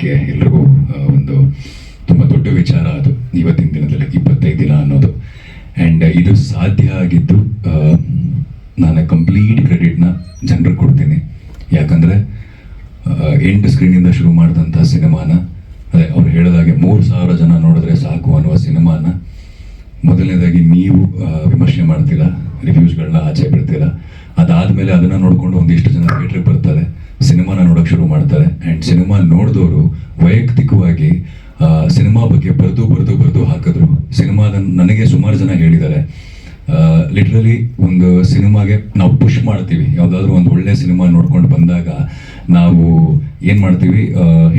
ಹೇಳಲಿಕ್ಕೆ ಎಲ್ರಿಗೂ ಒಂದು ತುಂಬ ದೊಡ್ಡ ವಿಚಾರ ಅದು, ಇವತ್ತಿನ ದಿನದಲ್ಲಿ, ಇಪ್ಪತ್ತೈದು ದಿನ ಅನ್ನೋದು. ಆ್ಯಂಡ್ ಇದು ಸಾಧ್ಯ ಆಗಿದ್ದು ನಾನು ಕಂಪ್ಲೀಟ್ ಕ್ರೆಡಿಟ್ನ ಜನರಿಗೆ ಕೊಡ್ತೀನಿ. ಯಾಕಂದರೆ ಎಂಟು ಸ್ಕ್ರೀನಿಂದ ಶುರು ಮಾಡಿದಂಥ ಸಿನಿಮಾನ, ಅದೇ ಅವ್ರು ಹೇಳಿದಾಗೆ ಮೂರು ಸಾವಿರ ಜನ ನೋಡಿದ್ರೆ ಸಾಕು ಅನ್ನುವ ಸಿನಿಮಾನ. ಮೊದಲನೇದಾಗಿ ನೀವು ವಿಮರ್ಶೆ ಮಾಡ್ತೀರಾ ರಿವ್ಯೂಸ್ಗಳನ್ನ ಆಚೆ ಬಿಡ್ತೀರಾ. ಅದಾದಮೇಲೆ ಅದನ್ನು ನೋಡಿಕೊಂಡು ಒಂದಿಷ್ಟು ಜನ ಥಿಯೇಟ್ರಿಗೆ ಬರ್ತಾರೆ. ಸಿನಿಮಾನ ನೋಡೋಕೆ ಶುರು ಮಾಡ್ತಾರೆ. ಆ್ಯಂಡ್ ಸಿನಿಮಾ ನೋಡಿದವರು ವೈಯಕ್ತಿಕವಾಗಿ ಸಿನಿಮಾ ಬಗ್ಗೆ ಬರೆದು ಬರೆದು ಬರೆದು ಹಾಕಿದ್ರು. ಸಿನಿಮಾದ ನನಗೆ ಸುಮಾರು ಜನ ಹೇಳಿದ್ದಾರೆ. ಲಿಟ್ರಲಿ ಒಂದು ಸಿನಿಮಾಗೆ ನಾವು ಪುಷ್ ಮಾಡ್ತೀವಿ. ಯಾವುದಾದ್ರೂ ಒಂದು ಒಳ್ಳೆ ಸಿನಿಮಾ ನೋಡ್ಕೊಂಡು ಬಂದಾಗ ನಾವು ಏನು ಮಾಡ್ತೀವಿ?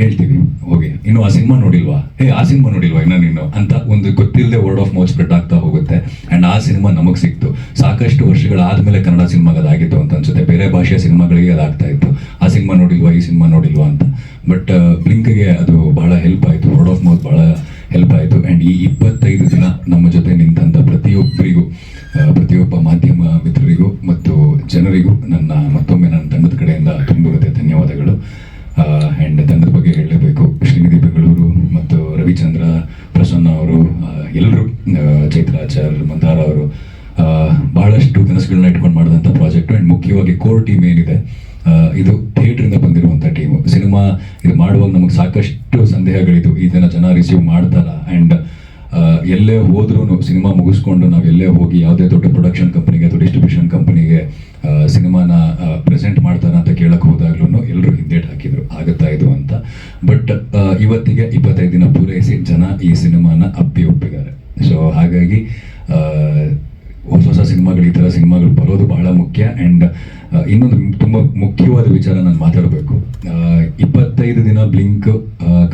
ಹೇಳ್ತೀವಿ, ಹೋಗಿ. ಇನ್ನು ಆ ಸಿನಿಮಾ ನೋಡಿಲ್ವಾ? ಹೇ ಆ ಸಿನಿಮಾ ನೋಡಿಲ್ವಾ ಇನ್ನ ನೀನು? ಅಂತ ಒಂದು ಗೊತ್ತಿಲ್ಲದೆ ವರ್ಡ್ ಆಫ್ ಮೌತ್ ಸ್ಪ್ರೆಡ್ ಆಗ್ತಾ ಹೋಗುತ್ತೆ. ಆ್ಯಂಡ್ ಆ ಸಿನಿಮಾ ನಮಗೆ ಸಿಕ್ತು. ಸಾಕಷ್ಟು ವರ್ಷಗಳಾದಮೇಲೆ ಕನ್ನಡ ಸಿನಿಮಾಗೆ ಅದಾಗಿತ್ತು ಅಂತ ಅನ್ಸುತ್ತೆ. ಬೇರೆ ಭಾಷೆಯ ಸಿನಿಮಾಗಳಿಗೆ ಅದಾಗ್ತಾ ಇತ್ತು. ಸಿನಿಮಾ ನೋಡಿಲ್ವಾ ಈ ಸಿನಿಮಾ ನೋಡಿಲ್ವಾ ಅಂತ. ಬಟ್ ಬ್ಲಿಂಕ್ಗೆ ಅದು ಬಹಳ ಹೆಲ್ಪ್ ಆಯಿತು. ವರ್ಡ್ ಆಫ್ ಮೌತ್ ಬಹಳ ಹೆಲ್ಪ್ ಆಯಿತು. ಆ್ಯಂಡ್ ಈ ಇಪ್ಪತ್ತೈದು ದಿನ ನಮ್ಮ ಜೊತೆ ನಿಂತಂಥ ಪ್ರತಿಯೊಬ್ಬರಿಗೂ ಆ, ಪ್ರತಿಯೊಬ್ಬ ಮಾಧ್ಯಮ ಮಿತ್ರರಿಗೂ ಮತ್ತು ಜನರಿಗೂ ನನ್ನ ಮತ್ತೊಮ್ಮೆ ರಿಸೀವ್ ಮಾಡ್ತಾರ ಆ್ಯಂಡ್ ಎಲ್ಲೇ ಹೋದ್ರೂ ಸಿನಿಮಾ ಮುಗಿಸ್ಕೊಂಡು ನಾವು ಎಲ್ಲೇ ಹೋಗಿ ಯಾವುದೇ ದೊಡ್ಡ ಪ್ರೊಡಕ್ಷನ್ ಕಂಪ್ನಿಗೆ ಅಥವಾ ಡಿಸ್ಟ್ರಿಬ್ಯೂಷನ್ ಕಂಪ್ನಿಗೆ ಸಿನಿಮಾನ ಪ್ರೆಸೆಂಟ್ ಮಾಡ್ತಾರ ಅಂತ ಕೇಳಕ್ಕೆ ಹೋದಾಗ್ಲೂ ಎಲ್ಲರೂ ಹಿಂದೇಟ್ ಹಾಕಿದ್ರು. ಆಗುತ್ತಾ ಇದು ಅಂತ. ಬಟ್ ಇವತ್ತಿಗೆ ಇಪ್ಪತ್ತೈದು ದಿನ ಪೂರೈಸಿ ಜನ ಈ ಸಿನಿಮಾನ ಅಪ್ಪಿ ಒಪ್ಪಿದ್ದಾರೆ. ಸೊ ಹಾಗಾಗಿ ಹೊಸ ಹೊಸ ಸಿನಿಮಾಗಳು, ಈ ಥರ ಸಿನಿಮಾಗಳು ಬರೋದು ಬಹಳ ಮುಖ್ಯ. ಆ್ಯಂಡ್ ಇನ್ನೊಂದು ತುಂಬ ಮುಖ್ಯವಾದ ವಿಚಾರ ನಾನು ಮಾತಾಡಬೇಕು. ಇಪ್ಪತ್ತೈದು ದಿನ ಬ್ಲಿಂಕ್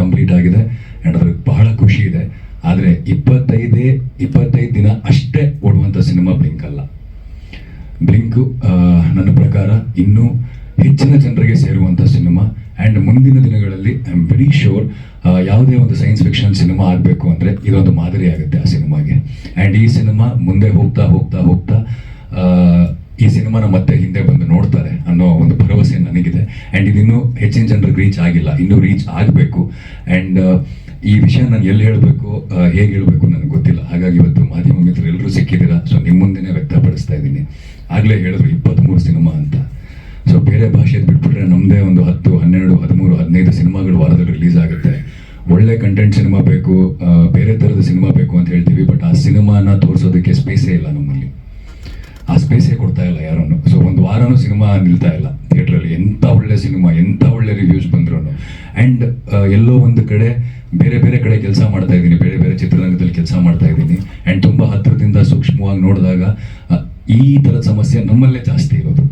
ಕಂಪ್ಲೀಟ್ ಆಗಿದೆ. ಆ್ಯಂಡ್ ಅದ್ರ ಬಹಳ ಖುಷಿ ಇದೆ. ಆದರೆ ಇಪ್ಪತ್ತೈದೇ, ಇಪ್ಪತ್ತೈದು ದಿನ ಅಷ್ಟೇ ಓಡುವಂಥ ಸಿನಿಮಾ ಬ್ಲಿಂಕ್ ಅಲ್ಲ. ಬ್ಲಿಂಕು ನನ್ನ ಪ್ರಕಾರ ಇನ್ನೂ ಹೆಚ್ಚಿನ ಜನರಿಗೆ ಸೇರುವಂಥ ಸಿನಿಮಾ. ಆ್ಯಂಡ್ ಮುಂದಿನ ದಿನಗಳಲ್ಲಿ ಐ ಆಮ್ ವೆರಿ ಶೋರ್ ಯಾವುದೇ ಒಂದು ಸೈನ್ಸ್ ಫಿಕ್ಷನ್ ಸಿನಿಮಾ ಆಗಬೇಕು ಅಂದರೆ ಇದೊಂದು ಮಾದರಿ ಆಗುತ್ತೆ ಆ ಸಿನಿಮಾಗೆ. ಆ್ಯಂಡ್ ಈ ಸಿನಿಮಾ ಮುಂದೆ ಹೋಗ್ತಾ ಹೋಗ್ತಾ ಹೋಗ್ತಾ ಈ ಸಿನಿಮಾನ ಮತ್ತೆ ಹಿಂದೆ ಬಂದು ನೋಡ್ತಾರೆ ಅನ್ನೋ ಒಂದು ಭರವಸೆ ನನಗಿದೆ. ಆ್ಯಂಡ್ ಇದಿನ್ನೂ ಹೆಚ್ಚಿನ ಜನರಿಗೆ ರೀಚ್ ಆಗಿಲ್ಲ, ಇನ್ನೂ ರೀಚ್ ಆಗಬೇಕು. ಆ್ಯಂಡ್ ಈ ವಿಷಯ ನಾನು ಎಲ್ಲಿ ಹೇಳಬೇಕು ಹೇಗೆ ಹೇಳಬೇಕು ನನಗೆ ಗೊತ್ತಿಲ್ಲ. ಹಾಗಾಗಿ ಇವತ್ತು ಮಾಧ್ಯಮ ಮಿತ್ರರು ಎಲ್ಲರೂ ಸಿಕ್ಕಿದ್ದೀರಾ? ಸೊ ನಿಮ್ಮ ಮುಂದೆನೇ ವ್ಯಕ್ತಪಡಿಸ್ತಾ ಇದ್ದೀನಿ. ಆಗಲೇ ಹೇಳಿದ್ರು ಇಪ್ಪತ್ತ್ಮೂರು ಸಿನಿಮಾ ಅಂತ. ಸೊ ಬೇರೆ ಭಾಷೆ ಬಿಟ್ಬಿಟ್ರೆ ನಮ್ಮದೇ ಒಂದು ಹತ್ತು, ಹನ್ನೆರಡು, ಹದಿಮೂರು, ಹದಿನೈದು ಸಿನಿಮಾಗಳು ವಾರದಲ್ಲಿ ರಿಲೀಸ್ ಆಗುತ್ತೆ. ಒಳ್ಳೆ ಕಂಟೆಂಟ್ ಸಿನಿಮಾ ಬೇಕು ಬೇರೆ ಥರದ ಸಿನಿಮಾ ಬೇಕು ಅಂತ ಹೇಳ್ತೀವಿ ಬಟ್ ಆ ಸಿನಿಮಾನ ತೋರಿಸೋದಕ್ಕೆ ಸ್ಪೇಸೇ ಇಲ್ಲ ನಮ್ಮಲ್ಲಿ. ಆ ಸ್ಪೇಸೇ ಕೊಡ್ತಾ ಇಲ್ಲ ಯಾರನ್ನು. ಸೊ ಒಂದು ವಾರನೂ ಸಿನಿಮಾ ನಿಲ್ತಾ ಇಲ್ಲ ಥಿಯೇಟ್ರಲ್ಲಿ ಎಂಥ ಒಳ್ಳೆ ಸಿನಿಮಾ ಎಂಥ ಒಳ್ಳೆ ರಿವ್ಯೂಸ್ ಬಂದ್ರು ಆ್ಯಂಡ್ ಎಲ್ಲೋ ಒಂದು ಕಡೆ ಬೇರೆ ಬೇರೆ ಕಡೆ ಕೆಲಸ ಮಾಡ್ತಾ ಇದ್ದೀನಿ, ಬೇರೆ ಬೇರೆ ಚಿತ್ರರಂಗದಲ್ಲಿ ಕೆಲಸ ಮಾಡ್ತಾ ಇದ್ದೀನಿ. ಆ್ಯಂಡ್ ತುಂಬ ಹತ್ತಿರದಿಂದ ಸೂಕ್ಷ್ಮವಾಗಿ ನೋಡಿದಾಗ ಈ ಥರದ ಸಮಸ್ಯೆ ನಮ್ಮಲ್ಲೇ ಜಾಸ್ತಿ ಇರೋದು.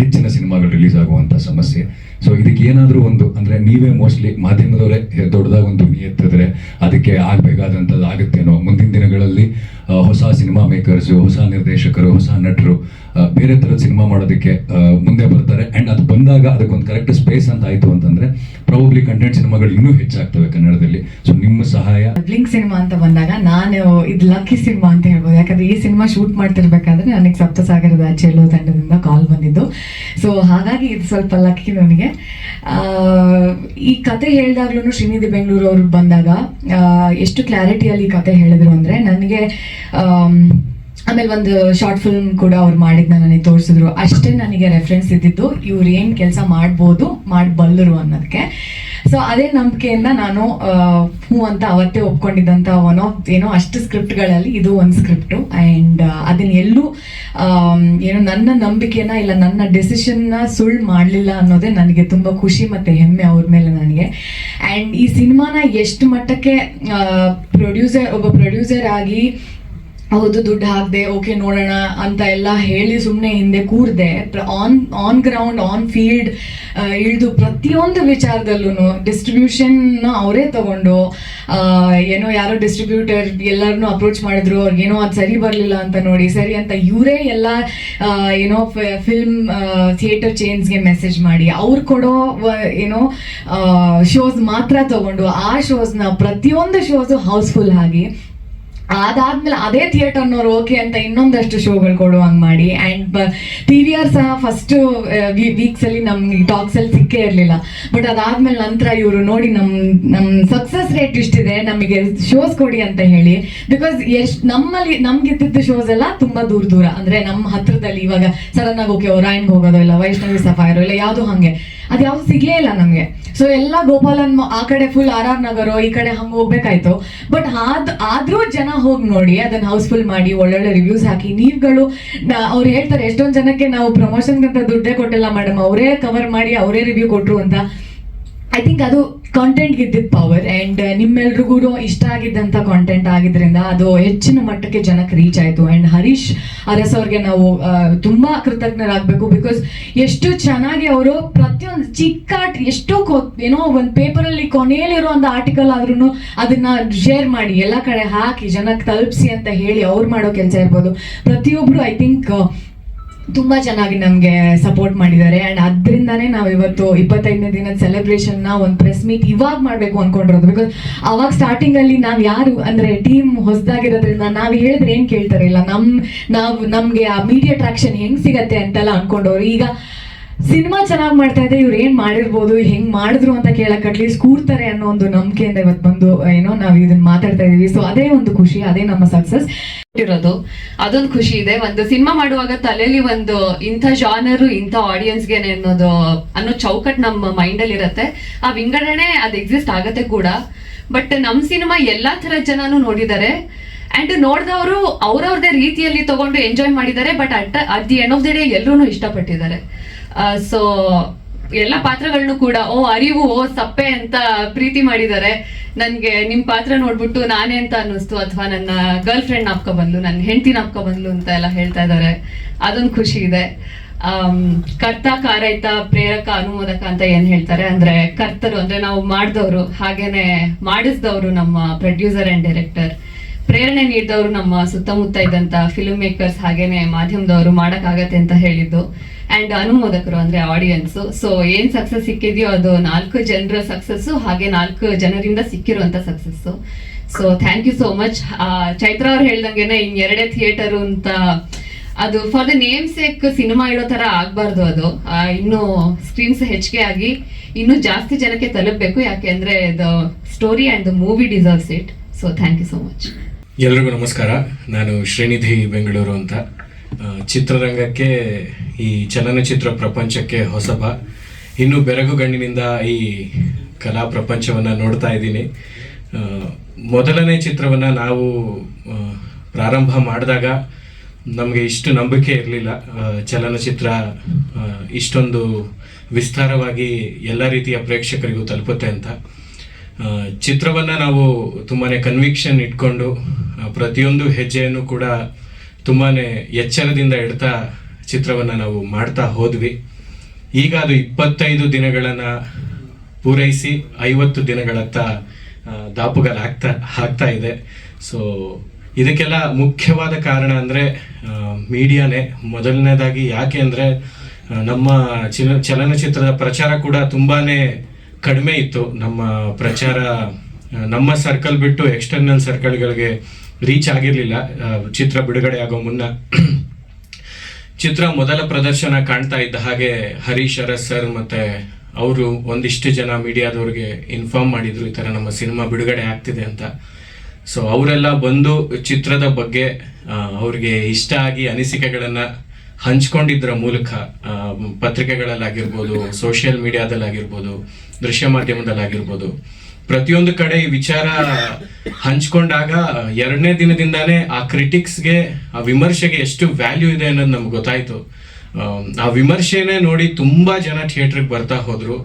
ಹೆಚ್ಚಿನ ಸಿನಿಮಾಗಳು ರಿಲೀಸ್ ಆಗುವಂಥ ಸಮಸ್ಯೆ. ಸೊ ಇದಕ್ಕೆ ಏನಾದರೂ ಒಂದು, ಅಂದರೆ ನೀವೇ ಮೋಸ್ಟ್ಲಿ ಮಾಧ್ಯಮದವರೇ ದೊಡ್ಡದಾಗ ಒಂದು ಮೀ ಎತ್ತಿದ್ರೆ ಅದಕ್ಕೆ ಆಗಬೇಕಾದಂಥದ್ದು ಆಗುತ್ತೇನೋ ಮುಂದಿನ ದಿನಗಳಲ್ಲಿ ಹೊಸ ಸಿನಿಮಾ ಮೇಕರ್ಸು, ಹೊಸ ನಿರ್ದೇಶಕರು, ಹೊಸ ನಟರು ಬೇರೆ ಥರದ ಸಿನಿಮಾ ಮಾಡೋದಕ್ಕೆ ಮುಂದೆ ಬರ್ತಾರೆ. ಆ್ಯಂಡ್ ಅದು ಬಂದಾಗ ಅದಕ್ಕೊಂದು ಕರೆಕ್ಟ್ ಸ್ಪೇಸ್ ಅಂತ ಆಯಿತು ಅಂತಂದರೆ ಪ್ರಾಬಬ್ಲಿ ಕಂಟೆಂಟ್ ಸಿನಿಮಾಗಳು ಇನ್ನೂ ಹೆಚ್ಚಾಗ್ತವೆ ಕನ್ನಡದಲ್ಲಿ. ಸೊ ನಿಮ್ಮ ಸಹಾಯ. ಬ್ಲಿಂಕ್ ಸಿನಿಮಾ ಅಂತ ಬಂದಾಗ ನಾನು ಇದು ಲಕ್ಕಿ ಸಿನಿಮಾ ಅಂತ ಹೇಳ್ಬೋದು. ಯಾಕಂದ್ರೆ ಈ ಸಿನಿಮಾ ಶೂಟ್ ಮಾಡ್ತಿರ್ಬೇಕಾದ್ರೆ ನನಗೆ ಸಪ್ತಸಾಗರದ ಚೆಲ್ಲೋ ತಂಡದಿಂದ ಕಾಲ್ ಬಂದಿದ್ದು. ಸೊ ಹಾಗಾಗಿ ಇದು ಸ್ವಲ್ಪ ಲಕ್ಕಿ ನನಗೆ. ಈ ಕತೆ ಹೇಳಿದಾಗ್ಲೂ ಶ್ರೀನಿಧಿ ಬೆಂಗಳೂರು ಅವ್ರು ಬಂದಾಗ ಎಷ್ಟು ಕ್ಲಾರಿಟಿಯಲ್ಲಿ ಕತೆ ಹೇಳಿದ್ರು ಅಂದರೆ ನನಗೆ ಆಮೇಲೆ ಒಂದು ಶಾರ್ಟ್ ಫಿಲ್ಮ್ ಕೂಡ ಅವ್ರು ಮಾಡಿದ್ನ ನನಗೆ ತೋರಿಸಿದ್ರು. ಅಷ್ಟೇ ನನಗೆ ರೆಫರೆನ್ಸ್ ಇದ್ದಿದ್ದು, ಇವ್ರು ಏನು ಕೆಲಸ ಮಾಡ್ಬೋದು ಮಾಡಬಲ್ಲರು ಅನ್ನೋದಕ್ಕೆ ಸೊ ಅದೇ ನಂಬಿಕೆಯಿಂದ ನಾನು ಹ್ಞೂ ಅಂತ ಅವತ್ತೇ ಒಪ್ಕೊಂಡಿದ್ದಂಥ ಒನ್ ಆಫ್ ಏನೋ ಅಷ್ಟು ಸ್ಕ್ರಿಪ್ಟ್ಗಳಲ್ಲಿ ಇದು ಒಂದು ಸ್ಕ್ರಿಪ್ಟು ಆ್ಯಂಡ್ ಅದನ್ನ ಎಲ್ಲೂ ಏನು ನನ್ನ ನಂಬಿಕೆನ ಇಲ್ಲ, ನನ್ನ ಡೆಸಿಷನ್ನ ಸುಳ್ಳು ಮಾಡಲಿಲ್ಲ ಅನ್ನೋದೇ ನನಗೆ ತುಂಬ ಖುಷಿ ಮತ್ತು ಹೆಮ್ಮೆ ಅವ್ರ ಮೇಲೆ ನನಗೆ. ಆ್ಯಂಡ್ ಈ ಸಿನಿಮಾನ ಎಷ್ಟು ಮಟ್ಟಕ್ಕೆ ಪ್ರೊಡ್ಯೂಸರ್ ಒಬ್ಬ ಪ್ರೊಡ್ಯೂಸರ್ ಆಗಿ ಹೌದು, ದುಡ್ಡು ಹಾಕ್ದೆ ಓಕೆ ನೋಡೋಣ ಅಂತ ಎಲ್ಲ ಹೇಳಿ ಸುಮ್ಮನೆ ಹಿಂದೆ ಕೂರ್ದೆ. On on ground on field ಇಳಿದು ಪ್ರತಿಯೊಂದು ವಿಚಾರದಲ್ಲೂ ಡಿಸ್ಟ್ರಿಬ್ಯೂಷನ್ ಅವರೇ ತಗೊಂಡು ಏನೋ ಯಾರೋ ಡಿಸ್ಟ್ರಿಬ್ಯೂಟರ್ ಎಲ್ಲರನ್ನೂ ಅಪ್ರೋಚ್ ಮಾಡಿದ್ರು ಅವ್ರಿಗೇನೋ ಅದು ಸರಿ ಬರಲಿಲ್ಲ ಅಂತ ನೋಡಿ, ಸರಿ ಅಂತ ಇವರೇ ಎಲ್ಲ ಏನೋ ಫಿಲ್ಮ್ ಥಿಯೇಟರ್ ಚೇನ್ಸ್ಗೆ ಮೆಸೇಜ್ ಮಾಡಿ, ಅವ್ರು ಕೊಡೋ ಏನೋ ಶೋಸ್ ಮಾತ್ರ ತಗೊಂಡು, ಆ ಶೋಸ್ನ ಪ್ರತಿಯೊಂದು ಶೋಸು ಹೌಸ್ಫುಲ್ ಆಗಿ ಅದಾದ್ಮೇಲೆ ಅದೇ ಥಿಯೇಟರ್ನವ್ರು ಓಕೆ ಅಂತ ಇನ್ನೊಂದಷ್ಟು ಶೋಗಳು ಕೊಡುವಂಗ್ ಮಾಡಿ. ಅಂಡ್ ಟಿ ವಿ ಆರ್ ಸಹ ಫಸ್ಟ್ ವೀಕ್ಸ್ ಅಲ್ಲಿ ನಮ್ಗೆ ಟಾಕ್ಸ್ ಅಲ್ಲಿ ಸಿಕ್ಕೇ ಇರ್ಲಿಲ್ಲ. ಬಟ್ ಅದಾದ್ಮೇಲೆ ನಂತರ ಇವರು ನೋಡಿ ನಮ್ ನಮ್ ಸಕ್ಸಸ್ ರೇಟ್ ಇಷ್ಟಿದೆ, ನಮಗೆ ಶೋಸ್ ಕೊಡಿ ಅಂತ ಹೇಳಿ. ಬಿಕಾಸ್ ಎಷ್ಟ್, ನಮ್ಮಲ್ಲಿ ನಮ್ಗೆ ಶೋಸ್ ಎಲ್ಲ ತುಂಬಾ ದೂರ ದೂರ. ಅಂದ್ರೆ ನಮ್ಮ ಹತ್ರದಲ್ಲಿ ಇವಾಗ ಸಡನ್ ಆಗಿ ಓಕೆ ಒರಾಯನ್ಗೆ ಹೋಗೋದು ಇಲ್ಲ ವೈಷ್ಣವಿ ಸಫಾಯರು ಇಲ್ಲ, ಯಾವುದು ಹಂಗೆ. ಅದ್ಯಾವ್ದು ಸಿಗ್ಲೇ ಇಲ್ಲ ನಮಗೆ. ಸೊ ಎಲ್ಲ ಗೋಪಾಲನ್ ಆ ಕಡೆ ಫುಲ್ ಆರ್ ಆರ್ ನಗರ, ಈ ಕಡೆ ಹಂಗೆ ಹೋಗ್ಬೇಕಾಯ್ತು. ಬಟ್ ಆದ್ ಆದ್ರೂ ಜನ ಹೋಗಿ ನೋಡಿ, ಅದನ್ನ ಹೌಸ್ಫುಲ್ ಮಾಡಿ, ಒಳ್ಳೊಳ್ಳೆ ರಿವ್ಯೂಸ್ ಹಾಕಿ, ನೀವುಗಳು ಅವ್ರು ಹೇಳ್ತಾರೆ, ಎಷ್ಟೊಂದು ಜನಕ್ಕೆ ನಾವು ಪ್ರಮೋಷನ್ ಅಂತ ದುಡ್ಡೇ ಕೊಟ್ಟಿಲ್ಲ ಮೇಡಮ್ ಅವರೇ ಕವರ್ ಮಾಡಿ, ಅವರೇ ರಿವ್ಯೂ ಕೊಟ್ರು ಅಂತ. ಐ ಥಿಂಕ್ ಅದು ಕಾಂಟೆಂಟ್ ಇದ್ದಿದ್ದ ಪವರ್ ಅಂಡ್ ನಿಮ್ಮೆಲ್ರಿಗೂ ಇಷ್ಟ ಆಗಿದ್ದಂತ ಕಾಂಟೆಂಟ್ ಆಗಿದ್ರಿಂದ ಅದು ಹೆಚ್ಚಿನ ಮಟ್ಟಕ್ಕೆ ಜನಕ್ಕೆ ರೀಚ್ ಆಯ್ತು. ಅಂಡ್ ಹರೀಶ್ ಅರಸ್ ಅವ್ರಿಗೆ ನಾವು ತುಂಬ ಕೃತಜ್ಞರಾಗಬೇಕು ಬಿಕಾಸ್ ಎಷ್ಟು ಚೆನ್ನಾಗಿ ಅವರು ಪ್ರತಿಯೊಂದು ಚಿಕ್ಕ ಎಷ್ಟೋ ಏನೋ ಒಂದು ಪೇಪರಲ್ಲಿ ಕೊನೆಯಲ್ಲಿರೋ ಒಂದು ಆರ್ಟಿಕಲ್ ಆದ್ರೂ ಅದನ್ನ ಶೇರ್ ಮಾಡಿ, ಎಲ್ಲ ಕಡೆ ಹಾಕಿ, ಜನಕ್ಕೆ ತಲುಪಿಸಿ ಅಂತ ಹೇಳಿ ಅವ್ರು ಮಾಡೋ ಕೆಲಸ ಇರ್ಬೋದು. ಪ್ರತಿಯೊಬ್ಬರು ಐ ಥಿಂಕ್ ತುಂಬಾ ಚೆನ್ನಾಗಿ ನಮ್ಗೆ ಸಪೋರ್ಟ್ ಮಾಡಿದ್ದಾರೆ. ಅಂಡ್ ಅದರಿಂದಾನೇ ನಾವು ಇವತ್ತು ಇಪ್ಪತ್ತೈದನೇ ದಿನದ ಸೆಲೆಬ್ರೇಷನ್ನ ಒಂದು ಪ್ರೆಸ್ ಮೀಟ್ ಇವಾಗ ಮಾಡ್ಬೇಕು ಅನ್ಕೊಂಡಿರೋದು. ಬಿಕಾಸ್ ಅವಾಗ ಸ್ಟಾರ್ಟಿಂಗ್ ಅಲ್ಲಿ ನಾವ್ ಯಾರು, ಅಂದ್ರೆ ಟೀಮ್ ಹೊಸದಾಗಿರೋದ್ರಿಂದ ನಾವ್ ಹೇಳಿದ್ರೆ ಏನ್ ಕೇಳ್ತಾರೆ? ಇಲ್ಲ, ನಮ್, ನಾವ್, ನಮ್ಗೆ ಆ ಮೀಡಿಯಾ ಅಟ್ರಾಕ್ಷನ್ ಹೆಂಗ್ ಸಿಗತ್ತೆ ಅಂತೆಲ್ಲ ಅನ್ಕೊಂಡವ್ರು. ಈಗ ಸಿನಿಮಾ ಚೆನ್ನಾಗಿ ಮಾಡ್ತಾ ಇದೆ ಇವ್ರು ಏನ್ ಮಾಡಿರ್ಬೋದು, ಹೆಂಗ್ ಮಾಡಿದ್ರು ಅಂತ ಕೇಳಕ್ ಅಟ್ಲೀಸ್ಟ್ ಕೂರ್ತಾರೆ ಅನ್ನೋ ಒಂದು ನಂಬಿಕೆಯಿಂದ ಇವತ್ತು ಬಂದು ಏನೋ ನಾವ್ ಇದನ್ನ ಮಾತಾಡ್ತಾ ಇದೀವಿ. ಸೊ ಅದೇ ಒಂದು ಖುಷಿ, ಅದೇ ನಮ್ಮ ಸಕ್ಸಸ್ ಇರೋದು. ಅದೊಂದು ಖುಷಿ ಇದೆ. ಒಂದು ಸಿನಿಮಾ ಮಾಡುವಾಗ ತಲೆಯಲ್ಲಿ ಒಂದು ಇಂಥ ಜಾನರು ಇಂಥ ಆಡಿಯನ್ಸ್ಗೆ ಅನ್ನೋದು, ಅನ್ನೋ ಚೌಕಟ್ ನಮ್ಮ ಮೈಂಡ್ ಅಲ್ಲಿ ಇರತ್ತೆ. ಆ ವಿಂಗಡಣೆ ಅದು ಎಕ್ಸಿಸ್ಟ್ ಆಗತ್ತೆ ಕೂಡ. ಬಟ್ ನಮ್ ಸಿನಿಮಾ ಎಲ್ಲಾ ತರ ಜನನು ನೋಡಿದ್ದಾರೆ ಅಂಡ್ ನೋಡಿದವರು ಅವ್ರವ್ರದೇ ರೀತಿಯಲ್ಲಿ ತಗೊಂಡು ಎಂಜಾಯ್ ಮಾಡಿದ್ದಾರೆ but at at the end of the day ಎಲ್ಲರೂ ಇಷ್ಟಪಟ್ಟಿದ್ದಾರೆ. ಸೊ ಎಲ್ಲ ಪಾತ್ರಗಳನ್ನು ಕೂಡ, ಓ, ಅರಿವು, ಓ, ಸಪ್ಪೆ ಅಂತ ಪ್ರೀತಿ ಮಾಡಿದ್ದಾರೆ. ನನ್ಗೆ ನಿಮ್ ಪಾತ್ರ ನೋಡ್ಬಿಟ್ಟು ನಾನೇ ಅಂತ ಅನ್ನಿಸ್ತು, ಅಥವಾ ನನ್ನ ಗರ್ಲ್ ಫ್ರೆಂಡ್ ನಾಪ್ಕೊ ಬಂದ್ಲು ನನ್ನ ಹೆಂಡತಿ ನಾಪ್ಕೊ ಬಂದ್ಲು ಅಂತ ಎಲ್ಲ ಹೇಳ್ತಾ ಇದ್ದಾರೆ. ಅದೊಂದು ಖುಷಿ ಇದೆ. ಕರ್ತ, ಕಾರೈತ, ಪ್ರೇರಕ, ಅನುಮೋದಕ ಅಂತ ಏನ್ ಹೇಳ್ತಾರೆ? ಅಂದ್ರೆ ಕರ್ತರು, ಅಂದ್ರೆ ನಾವು ಮಾಡಿದವರು, ಹಾಗೇನೆ ಮಾಡಿಸ್ದವರು ನಮ್ಮ ಪ್ರೊಡ್ಯೂಸರ್ ಅಂಡ್ ಡೈರೆಕ್ಟರ್ ಪ್ರೇರಣೆ ನೀಡಿದವರು ನಮ್ಮ ಸುತ್ತಮುತ್ತ ಇದ್ದಂತ ಫಿಲ್ಮ್ ಮೇಕರ್ಸ್ ಹಾಗೇನೆ ಮಾಧ್ಯಮದವರು ಮಾಡಕ್ಕಾಗತ್ತೆ ಅಂತ ಹೇಳಿದ್ದು. ಅಂಡ್ ಅನುಮೋದಕರು ಅಂದ್ರೆ ಆಡಿಯನ್ಸ್ ಸೊ ಏನ್ ಸಕ್ಸಸ್ ಸಿಕ್ಕಿದ್ಯೋ ಅದು ನಾಲ್ಕು ಜನರ ಸಕ್ಸಸ್ ಹಾಗೆ ನಾಲ್ಕು ಜನರಿಂದ ಸಿಕ್ಕಿರುವಂತ success so thank you so much Chaitra ಅವ್ರು ಹೇಳ್ದಂಗೆನೆ ಇನ್ ಎರಡೇ ಥಿಯೇಟರ್ ಅಂತ ಅದು for the name sake cinema ಇಡೋ ತರ ಆಗ್ಬಾರ್ದು ಅದು. ಇನ್ನು ಸ್ಕ್ರೀನ್ಸ್ ಹೆಚ್ಚಿಗೆ ಆಗಿ ಇನ್ನು ಜಾಸ್ತಿ ಜನಕ್ಕೆ ತಲುಪಬೇಕು. ಯಾಕೆಂದ್ರೆ the story and the movie deserves it so thank you so much ಎಲ್ರಿಗೂ ನಮಸ್ಕಾರ. ನಾನು ಶ್ರೀನಿಧಿ ಬೆಂಗಳೂರು ಅಂತ. ಚಿತ್ರರಂಗಕ್ಕೆ ಈ ಚಲನಚಿತ್ರ ಪ್ರಪಂಚಕ್ಕೆ ಹೊಸಬ. ಇನ್ನು ಬೆರಗುಗಣ್ಣಿನಿಂದ ಈ ಕಲಾ ಪ್ರಪಂಚವನ್ನು ನೋಡ್ತಾ ಇದ್ದೀನಿ. ಮೊದಲನೇ ಚಿತ್ರವನ್ನು ನಾವು ಪ್ರಾರಂಭ ಮಾಡಿದಾಗ ನಮಗೆ ಇಷ್ಟು ನಂಬಿಕೆ ಇರಲಿಲ್ಲ. ಚಲನಚಿತ್ರ ಇಷ್ಟೊಂದು ವಿಸ್ತಾರವಾಗಿ ಎಲ್ಲ ರೀತಿಯ ಪ್ರೇಕ್ಷಕರಿಗೂ ತಲುಪುತ್ತೆ ಅಂತ. ಚಿತ್ರವನ್ನು ನಾವು ತುಂಬಾ ಕನ್ವಿಕ್ಷನ್ ಇಟ್ಕೊಂಡು ಪ್ರತಿಯೊಂದು ಹೆಜ್ಜೆಯನ್ನು ಕೂಡ ತುಂಬಾನೇ ಎಚ್ಚರದಿಂದ ಇಡ್ತಾ ಚಿತ್ರವನ್ನ ನಾವು ಮಾಡ್ತಾ ಹೋದ್ವಿ. ಈಗ ಅದು ಇಪ್ಪತ್ತೈದು ದಿನಗಳನ್ನ ಪೂರೈಸಿ ಐವತ್ತು ದಿನಗಳತ್ತ ದಾಪುಗಾಲ ಆಗ್ತಾ ಆಗ್ತಾ ಇದೆ. ಸೊ ಇದಕ್ಕೆಲ್ಲ ಮುಖ್ಯವಾದ ಕಾರಣ ಅಂದ್ರೆ ಮೀಡಿಯಾನೇ. ಮೊದಲನೇದಾಗಿ ಯಾಕೆ ಅಂದ್ರೆ ನಮ್ಮ ಚಿಲ, ಚಲನಚಿತ್ರದ ಪ್ರಚಾರ ಕೂಡ ತುಂಬಾನೇ ಕಡಿಮೆ ಇತ್ತು. ನಮ್ಮ ಪ್ರಚಾರ ನಮ್ಮ ಸರ್ಕಲ್ ಬಿಟ್ಟು ಎಕ್ಸ್ಟರ್ನಲ್ ಸರ್ಕಲ್ಗಳಿಗೆ ರೀಚ್ ಆಗಿರಲಿಲ್ಲ. ಚಿತ್ರ ಬಿಡುಗಡೆ ಆಗೋ ಮುನ್ನ ಚಿತ್ರ ಮೊದಲ ಪ್ರದರ್ಶನ ಕಾಣ್ತಾ ಇದ್ದ ಹಾಗೆ ಹರೀಶ್, ಅರಸ್ ಸರ್ ಮತ್ತೆ ಅವರು ಒಂದಿಷ್ಟು ಜನ ಮೀಡಿಯಾದವ್ರಿಗೆ ಇನ್ಫಾರ್ಮ್ ಮಾಡಿದ್ರು, ಈ ತರ ನಮ್ಮ ಸಿನಿಮಾ ಬಿಡುಗಡೆ ಆಗ್ತಿದೆ ಅಂತ. ಸೊ ಅವರೆಲ್ಲ ಬಂದು ಚಿತ್ರದ ಬಗ್ಗೆ ಅವ್ರಿಗೆ ಇಷ್ಟ ಆಗಿ ಅನಿಸಿಕೆಗಳನ್ನು ಹಂಚ್ಕೊಂಡಿದ್ರ ಮೂಲಕ ಪತ್ರಿಕೆಗಳಲ್ಲಾಗಿರ್ಬೋದು ಸೋಷಿಯಲ್ ಮೀಡಿಯಾದಲ್ಲಾಗಿರ್ಬೋದು ದೃಶ್ಯ ಮಾಧ್ಯಮದಲ್ಲಾಗಿರ್ಬೋದು ಪ್ರತಿಯೊಂದು ಕಡೆ ಈ ವಿಚಾರ ಹಂಚ್ಕೊಂಡಾಗ ಎರಡನೇ ದಿನದಿಂದಾನೇ ಆ ಕ್ರಿಟಿಕ್ಸ್ಗೆ ಆ ವಿಮರ್ಶೆಗೆ ಎಷ್ಟು ವ್ಯಾಲ್ಯೂ ಇದೆ ಅನ್ನೋದು ನಮ್ಗೆ ಗೊತ್ತಾಯ್ತು. ಆ ವಿಮರ್ಶೆನೇ ನೋಡಿ ತುಂಬಾ ಜನ ಥಿಯೇಟ್ರಿಗೆ ಬರ್ತಾ ಹೋದ್ರು.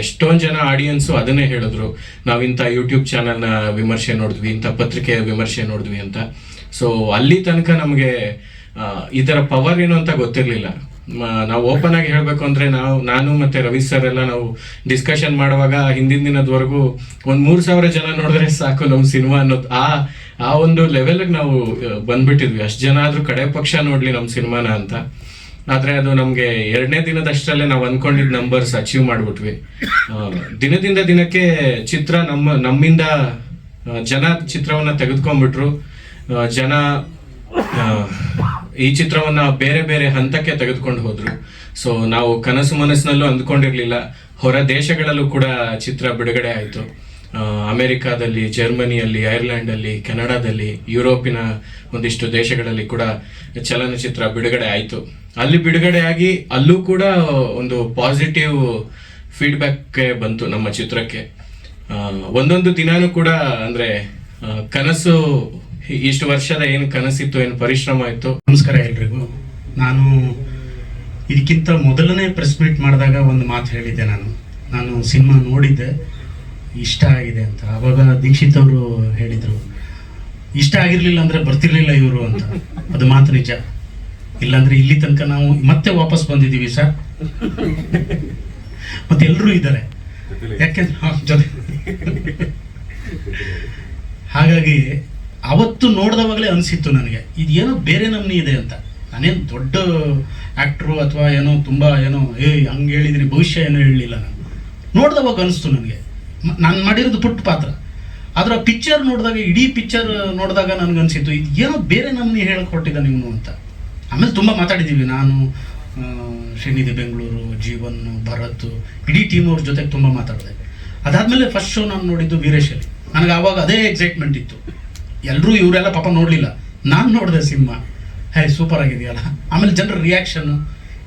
ಎಷ್ಟೊಂದು ಜನ ಆಡಿಯನ್ಸು ಅದನ್ನೇ ಹೇಳಿದ್ರು. ನಾವಿಂಥ ಯೂಟ್ಯೂಬ್ ಚಾನಲ್ನ ವಿಮರ್ಶೆ ನೋಡಿದ್ವಿ ಇಂಥ ಪತ್ರಿಕೆಯ ವಿಮರ್ಶೆ ನೋಡಿದ್ವಿ ಅಂತ. ಸೊ ಅಲ್ಲಿ ತನಕ ನಮಗೆ ಈ ಥರ ಪವರ್ ಏನು ಅಂತ ಗೊತ್ತಿರ್ಲಿಲ್ಲ. ನಾವು ಓಪನ್ ಆಗಿ ಹೇಳ್ಬೇಕು ಅಂದ್ರೆ ನಾವು, ನಾನು ಮತ್ತೆ ರವಿ ಸರ್ ಎಲ್ಲ ನಾವು ಡಿಸ್ಕಷನ್ ಮಾಡುವಾಗ ಹಿಂದಿನ ದಿನದವರೆಗೂ ಒಂದ್ ಮೂರ್ ಸಾವಿರ ಜನ ನೋಡಿದ್ರೆ ಸಾಕು ನಮ್ ಸಿನಿಮಾ ಅನ್ನೋದು. ಆ ಆ ಒಂದು ಲೆವೆಲ್ಗೆ ನಾವು ಬಂದ್ಬಿಟ್ಟಿದ್ವಿ. ಅಷ್ಟ್ ಜನ ಆದ್ರೂ ಕಡೆ ಪಕ್ಷ ನೋಡ್ಲಿ ನಮ್ ಸಿನಿಮಾನ ಅಂತ. ಆದ್ರೆ ಅದು ನಮ್ಗೆ ಎರಡನೇ ದಿನದಷ್ಟರಲ್ಲೇ ನಾವು ಅನ್ಕೊಂಡಿದ್ ನಂಬರ್ಸ್ ಅಚೀವ್ ಮಾಡ್ಬಿಟ್ವಿ. ದಿನದಿಂದ ದಿನಕ್ಕೆ ಚಿತ್ರ ನಮ್ಮ, ನಮ್ಮಿಂದ ಜನ ಚಿತ್ರವನ್ನ ತೆಗೆದುಕೊಂಡ್ಬಿಟ್ರು. ಜನ ಈ ಚಿತ್ರವನ್ನ ಬೇರೆ ಬೇರೆ ಹಂತಕ್ಕೆ ತೆಗೆದುಕೊಂಡು ಹೋದ್ರು. ಸೊ ನಾವು ಕನಸು ಮನಸ್ಸಿನಲ್ಲೂ ಅಂದ್ಕೊಂಡಿರ್ಲಿಲ್ಲ. ಹೊರ ದೇಶಗಳಲ್ಲೂ ಕೂಡ ಚಿತ್ರ ಬಿಡುಗಡೆ ಆಯಿತು. ಅಮೆರಿಕಾದಲ್ಲಿ, ಜರ್ಮನಿಯಲ್ಲಿ, ಐರ್ಲೆಂಡಲ್ಲಿ, ಕೆನಡಾದಲ್ಲಿ, ಯುರೋಪಿನ ಒಂದಿಷ್ಟು ದೇಶಗಳಲ್ಲಿ ಕೂಡ ಚಲನಚಿತ್ರ ಬಿಡುಗಡೆ ಆಯಿತು. ಅಲ್ಲಿ ಬಿಡುಗಡೆಯಾಗಿ ಅಲ್ಲೂ ಕೂಡ ಒಂದು ಪಾಸಿಟಿವ್ ಫೀಡ್ಬ್ಯಾಕ್ ಬಂತು ನಮ್ಮ ಚಿತ್ರಕ್ಕೆ. ಒಂದೊಂದು ದಿನಾನೂ ಕೂಡ ಅಂದ್ರೆ ಕನಸು ಇಷ್ಟು ವರ್ಷದ ಏನು ಕನಸಿತ್ತು ಏನು ಪರಿಶ್ರಮ ಇತ್ತು? ನಮಸ್ಕಾರ ಎಲ್ರಿಗೂ. ನಾನು ಇದಕ್ಕಿಂತ ಮೊದಲನೇ ಪ್ರೆಸ್ ಮೀಟ್ ಮಾಡಿದಾಗ ಒಂದು ಮಾತು ಹೇಳಿದ್ದೆ ನಾನು. ನಾನು ಸಿನಿಮಾ ನೋಡಿದ್ದೆ. ಇಷ್ಟ ಆಗಿದೆ ಅಂತ. ಆವಾಗ ದೀಕ್ಷಿತ್ ಅವರು ಹೇಳಿದರು ಇಷ್ಟ ಆಗಿರಲಿಲ್ಲ ಅಂದರೆ ಬರ್ತಿರ್ಲಿಲ್ಲ ಇವರು ಅಂತ. ಅದು ಮಾತು ನಿಜ. ಇಲ್ಲಾಂದ್ರೆ ಇಲ್ಲಿ ತನಕ ನಾವು ಮತ್ತೆ ವಾಪಸ್ ಬಂದಿದ್ದೀವಿ ಸರ್. ಮತ್ತೆ ಎಲ್ಲರೂ ಇದ್ದಾರೆ. ಯಾಕೆಂದ್ರೆ ಜೊತೆ. ಹಾಗಾಗಿ ಅವತ್ತು ನೋಡಿದವಾಗಲೇ ಅನಿಸಿತ್ತು ನನಗೆ, ಇದೇನೋ ಬೇರೆ ನಮ್ನಿ ಇದೆ ಅಂತ. ನಾನೇನು ದೊಡ್ಡ ಆ್ಯಕ್ಟ್ರು ಅಥವಾ ಏನೋ ತುಂಬ ಏನೋ, ಏ, ಹಂಗೆ ಹೇಳಿದ್ರಿ ಭವಿಷ್ಯ ಏನೋ ಹೇಳಲಿಲ್ಲ ನಾನು. ನೋಡಿದವಾಗ ಅನಿಸ್ತು ನನಗೆ. ನಾನು ಮಾಡಿರೋದು ಪುಟ್ಟ ಪಾತ್ರ. ಆದ್ರೆ ಆ ಪಿಕ್ಚರ್ ನೋಡಿದಾಗ, ಇಡೀ ಪಿಕ್ಚರ್ ನೋಡಿದಾಗ ನನಗೆ ಅನಿಸಿತ್ತು, ಇದು ಏನೋ ಬೇರೆ ನಮ್ನಿ ಹೇಳ್ಕೊಟ್ಟಿದ್ದಾನೆ ಇವನು ಅಂತ. ಆಮೇಲೆ ತುಂಬ ಮಾತಾಡಿದ್ದೀವಿ ನಾನು ಶ್ರೀನಿಧಿ ಬೆಂಗಳೂರು, ಜೀವನ್, ಭರತ್, ಇಡೀ ಟೀಮ್ ಅವ್ರ ಜೊತೆಗೆ ತುಂಬ ಮಾತಾಡಿದೆ. ಅದಾದಮೇಲೆ ಫಸ್ಟ್ ಶೋ ನಾನು ನೋಡಿದ್ದು ವೀರೇಶಲ್ಲಿ ನನಗೆ ಆವಾಗ ಅದೇ ಎಕ್ಸೈಟ್ಮೆಂಟ್ ಇತ್ತು. ಎಲ್ಲರೂ ಇವರೆಲ್ಲ ಪಾಪ ನೋಡಲಿಲ್ಲ. ನಾನು ನೋಡಿದೆ ಸಿನಿಮಾ. ಹೇ ಸೂಪರ್ ಆಗಿದೆಯಲ್ಲ. ಆಮೇಲೆ ಜನರ ರಿಯಾಕ್ಷನ್ನು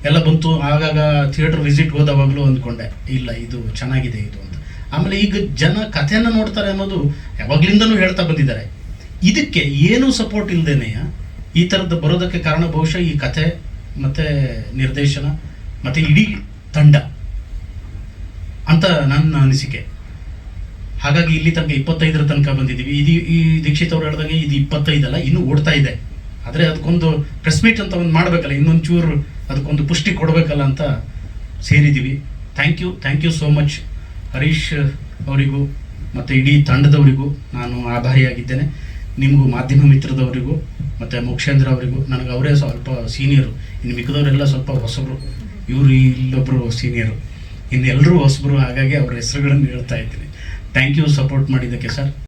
ಎಲ್ಲ ಬಂತು. ಆಗಾಗ ಥಿಯೇಟ್ರ್ ವಿಸಿಟ್ ಹೋದವಾಗಲೂ ಅಂದ್ಕೊಂಡೆ, ಇಲ್ಲ, ಇದು ಚೆನ್ನಾಗಿದೆ ಇದು ಅಂತ. ಆಮೇಲೆ ಈಗ ಜನ ಕಥೆಯನ್ನು ನೋಡ್ತಾರೆ ಅನ್ನೋದು ಯಾವಾಗ್ಲಿಂದನೂ ಹೇಳ್ತಾ ಬಂದಿದ್ದಾರೆ. ಇದಕ್ಕೆ ಏನೂ ಸಪೋರ್ಟ್ ಇಲ್ಲದೇನೆಯ ಈ ಥರದ್ದು ಬರೋದಕ್ಕೆ ಕಾರಣ ಬಹುಶಃ ಈ ಕಥೆ ಮತ್ತು ನಿರ್ದೇಶನ ಮತ್ತು ಇಡೀ ತಂಡ ಅಂತ ನನ್ನ ಅನಿಸಿಕೆ. ಹಾಗಾಗಿ ಇಲ್ಲಿ ತನಕ ಇಪ್ಪತ್ತೈದರ ತನಕ ಬಂದಿದ್ದೀವಿ. ಇದು ಈ ದೀಕ್ಷಿತ್ ಅವ್ರು ಹೇಳ್ದಂಗೆ ಇದು ಇಪ್ಪತ್ತೈದಲ್ಲ ಇನ್ನೂ ಓಡ್ತಾ ಇದೆ. ಆದರೆ ಅದಕ್ಕೊಂದು ಪ್ರೆಸ್ ಮೀಟ್ ಅಂತ ಒಂದು ಮಾಡಬೇಕಲ್ಲ ಇನ್ನೊಂದು ಚೂರು ಅದಕ್ಕೊಂದು ಪುಷ್ಟಿ ಕೊಡಬೇಕಲ್ಲ ಅಂತ ಸೇರಿದ್ದೀವಿ. Thank you thank you so much Harish ಅವರಿಗೂ ಮತ್ತು ಇಡೀ ತಂಡದವರಿಗೂ ನಾನು ಆಭಾರಿಯಾಗಿದ್ದೇನೆ. ನಿಮಗೂ ಮಾಧ್ಯಮ ಮಿತ್ರದವರಿಗೂ ಮತ್ತು ಮೋಕ್ಷೇಂದ್ರ ಅವರಿಗೂ. ನನಗೆ ಅವರೇ ಸ್ವಲ್ಪ ಸೀನಿಯರು ಇನ್ನು ಮಿಕ್ಕದವರೆಲ್ಲ ಸ್ವಲ್ಪ ಹೊಸಬರು. ಇವರು ಇಲ್ಲೊಬ್ಬರು ಸೀನಿಯರು ಇನ್ನೆಲ್ಲರೂ ಹೊಸಬರು, ಹಾಗಾಗಿ ಅವರ ಹೆಸರುಗಳನ್ನು ಹೇಳ್ತಾ ಇದ್ದೀನಿ. ಥ್ಯಾಂಕ್ ಯು ಸಪೋರ್ಟ್ ಮಾಡಿದ್ದಕ್ಕೆ ಸರ್